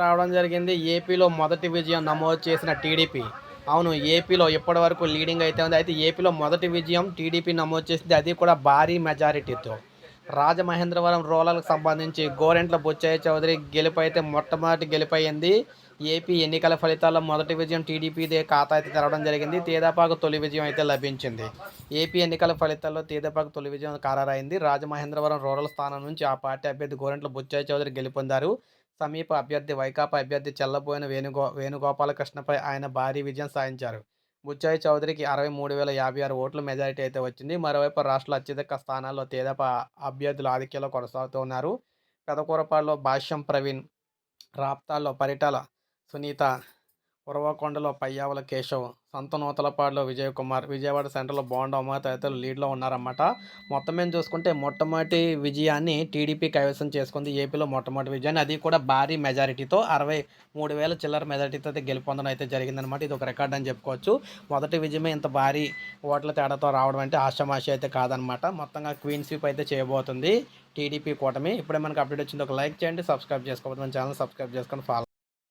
రావడం జరిగింది. ఏపీలో మొదటి విజయం నమోదు చేసిన టీడీపీ. అవును ఏపీలో ఇప్పటి వరకు లీడింగ్ అయితే ఉంది. అయితే ఏపీలో మొదటి విజయం టీడీపీ నమోదు చేసింది. అది కూడా భారీ మెజారిటీతో. రాజమహేంద్రవరం రూరల్కి సంబంధించి గోరెంట్ల బుచ్చయ్య చౌదరి గెలుపు అయితే మొట్టమొదటి గెలుపైంది ఏపీ ఎన్నికల ఫలితాల్లో మొదటి విజయం టీడీపీదే ఖాతా అయితే తెరవడం జరిగింది. తేదపాకు తొలి విజయం అయితే లభించింది. ఏపీ ఎన్నికల ఫలితాల్లో తేదపాకు తొలి విజయం ఖరారైంది. రాజమహేంద్రవరం రూరల్ స్థానం నుంచి ఆ పార్టీ అభ్యర్థి గోరెంట్ల బుచ్చయ్య చౌదరి గెలుపొందారు. సమీప అభ్యర్థి వైకాపా అభ్యర్థి చెల్లబోయిన వేణుగో వేణుగోపాలకృష్ణపై ఆయన భారీ విజయం సాధించారు. బుచ్చాయి చౌదరికి అరవై మూడు వేల యాభై ఆరు ఓట్ల మెజారిటీ అయితే వచ్చింది. మరోవైపు రాష్ట్ర అత్యధిక స్థానాల్లో తేదప అభ్యర్థులు ఆధిక్యంలో కొనసాగుతున్నారు పెదకూరపాడులో భాష్యం ప్రవీణ్ రాప్తాల్లో పరిటాల సునీత ఉరవకొండలో పయ్యావుల కేశవ్ సంత నూతలపాడులో విజయకుమార్ విజయవాడ సెంటర్లో బోండా ఉమా తదితరులు లీడ్లో ఉన్నారన్నమాట. మొత్తం మేము చూసుకుంటే మొట్టమొదటి విజయాన్ని టీడీపీ కైవసం చేసుకుంది ఏపీలో మొట్టమొదటి విజయాన్ని. అది కూడా భారీ మెజారిటీతో అరవై మూడు వేల చిల్లర మెజారిటీతో అయితే గెలుపొందడం అయితే జరిగిందనమాట ఇది ఒక రికార్డ్ అని చెప్పుకోవచ్చు. మొదటి విజయమే ఇంత భారీ ఓట్ల తేడాతో రావడం అంటే ఆషామాషి అయితే కాదనమాట మొత్తంగా క్వీన్ స్వీప్ అయితే చేయబోతుంది టీడీపీ కూటమి. ఇప్పుడే మనకు అప్డేట్ వచ్చింది ఒక లైక్ చేయండి సబ్స్క్రైబ్ చేసుకోవద్దు మన ఛానల్ సబ్స్క్రైబ్ చేసుకొని ఫాలో